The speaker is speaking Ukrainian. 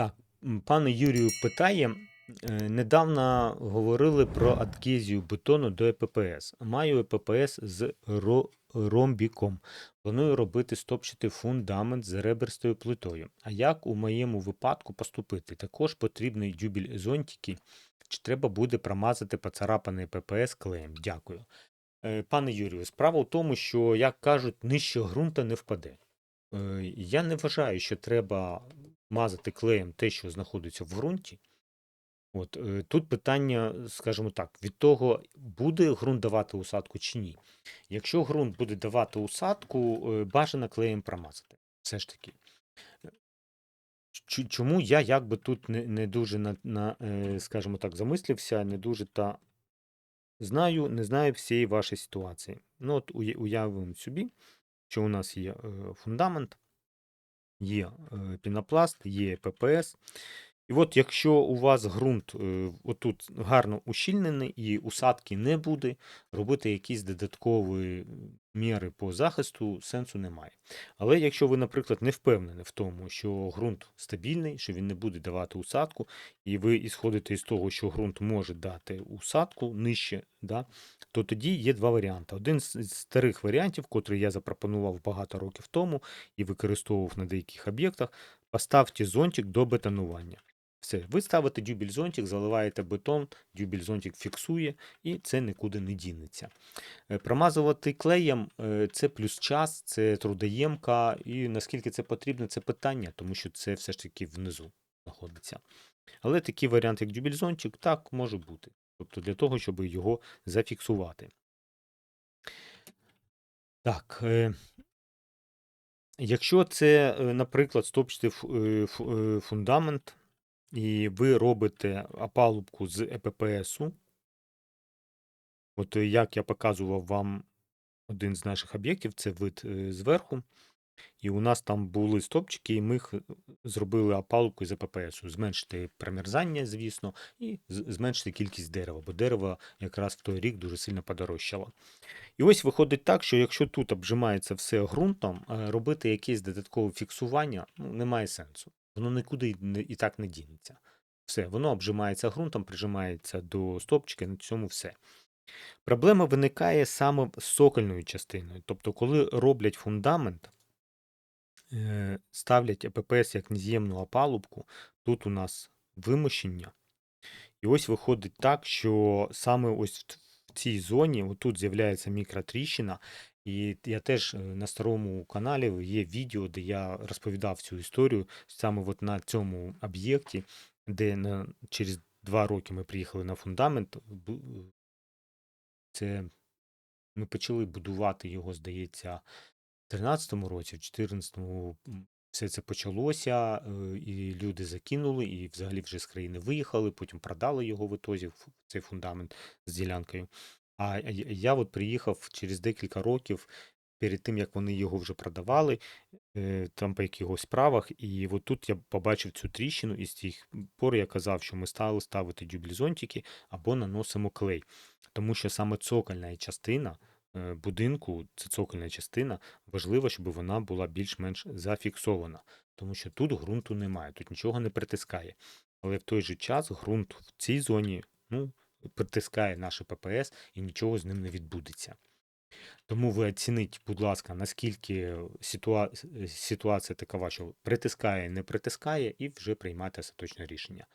Так, пане Юрію питає, е, недавно говорили про адгезію бетону до ЕППС. Маю ЕППС з ро- ромбіком. Планую робити стопчатий фундамент з реберстою плитою. А як у моєму випадку поступити? Також потрібний дюбель зонтики. Чи треба буде промазати поцарапаний ППС клеєм? Дякую. Е, Пане Юрію, справа в тому, що, як кажуть, нижче ґрунта не впаде. Е, Я не вважаю, що треба мазати клеєм те, що знаходиться в ґрунті. От, е, тут питання, скажімо так, від того, буде ґрунт давати усадку чи ні. Якщо ґрунт буде давати усадку, е, бажано клеєм промазати. Все ж таки. Чому я якби тут не, не дуже на, на, е, скажімо так, замислився, не дуже та знаю, не знаю всієї вашої ситуації. Ну, от уя- уявимо собі, що у нас є е, фундамент, є е, пінопласт, є ППС. І от якщо у вас ґрунт е, отут гарно ущільнений і усадки не буде, робити якісь додаткові міри по захисту сенсу немає. Але якщо ви, наприклад, не впевнені в тому, що ґрунт стабільний, що він не буде давати усадку, і ви ісходите із того, що ґрунт може дати усадку нижче, да, то тоді є два варіанти. Один з старих варіантів, котрий я запропонував багато років тому і використовував на деяких об'єктах, поставте зонтик до бетонування. Все, ви ставите дюбель-зонтик, заливаєте бетон, дюбель-зонтик фіксує, і це нікуди не дінеться. Е, Промазувати клеєм е, це плюс час, це трудоємка, і наскільки це потрібно, це питання, тому що це все ж таки внизу знаходиться. Але такий варіант, як дюбель-зонтик, так може бути. Тобто для того, щоб його зафіксувати. Так. Е, Якщо це, наприклад, е, фундамент, і ви робите опалубку з ЕППСу, от е, як я показував вам один з наших об'єктів, це вид е, зверху, і у нас там були стопчики, і ми їх зробили опалубку з ЕППСу. Зменшити промерзання, звісно, і зменшити кількість дерева, бо дерево якраз в той рік дуже сильно подорожчало. І ось виходить так, що якщо тут обжимається все ґрунтом, е, робити якесь додаткове фіксування ну, немає сенсу. Воно нікуди і так не дінеться. Все, воно обжимається ґрунтом, прижимається до стопчика, на цьому все. Проблема виникає саме з сокольною частиною. Тобто, коли роблять фундамент, е, ставлять ЕППС як нез'ємну опалубку, тут у нас вимощення. І ось виходить так, що саме ось в цій зоні, отут з'являється мікротріщина. І я теж е, на старому каналі є відео, де я розповідав цю історію саме от на цьому об'єкті, де на, через два роки ми приїхали на фундамент. Це ми почали будувати його, здається, в 13-му році, в 14-му все це почалося, е, і люди закинули, і взагалі вже з країни виїхали, потім продали його в ітозі, цей фундамент з ділянкою. А я от приїхав через декілька років, перед тим, як вони його вже продавали, е, там по якихось справах, і от тут я побачив цю тріщину, і з тих пор я казав, що ми стали ставити дюблізонтики або наносимо клей. Тому що саме цокольна частина е, будинку, це цокольна частина, важливо, щоб вона була більш-менш зафіксована, тому що тут ґрунту немає, тут нічого не притискає. Але в той же час ґрунт в цій зоні ну, притискає наше ППС і нічого з ним не відбудеться. Тому ви оцініть, будь ласка, наскільки ситуа... ситуація такова, що притискає, не притискає, і вже приймати остаточне рішення.